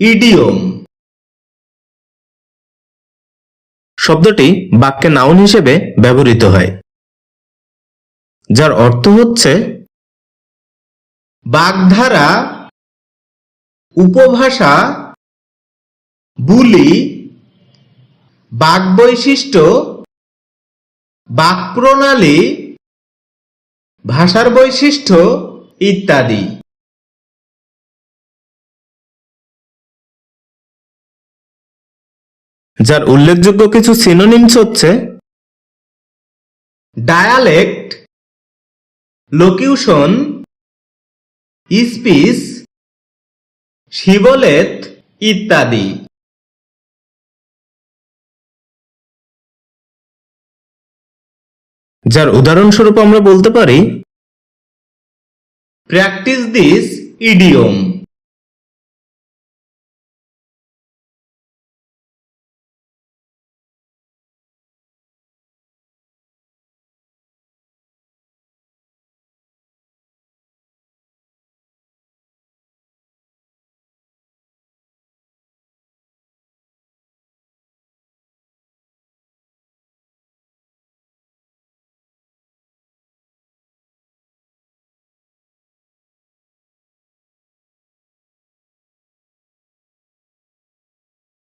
Idiom শব্দটি বাক্যে noun হিসেবে ব্যবহৃত হয়, যার অর্থ হচ্ছে বাগধারা, উপভাষা, বুলি বাকবৈশিষ্ট্য বাকপ্রণালী ভাষার বৈশিষ্ট্য ইত্যাদি। যার উল্লেখযোগ্য কিছু সিনোনিমস হচ্ছে ডায়ালেক্ট লোকিউশন স্পিচ শিবলেত ইত্যাদি। যার উদাহরণস্বরূপ আমরা বলতে পারি প্র্যাকটিস দিস ইডিয়ম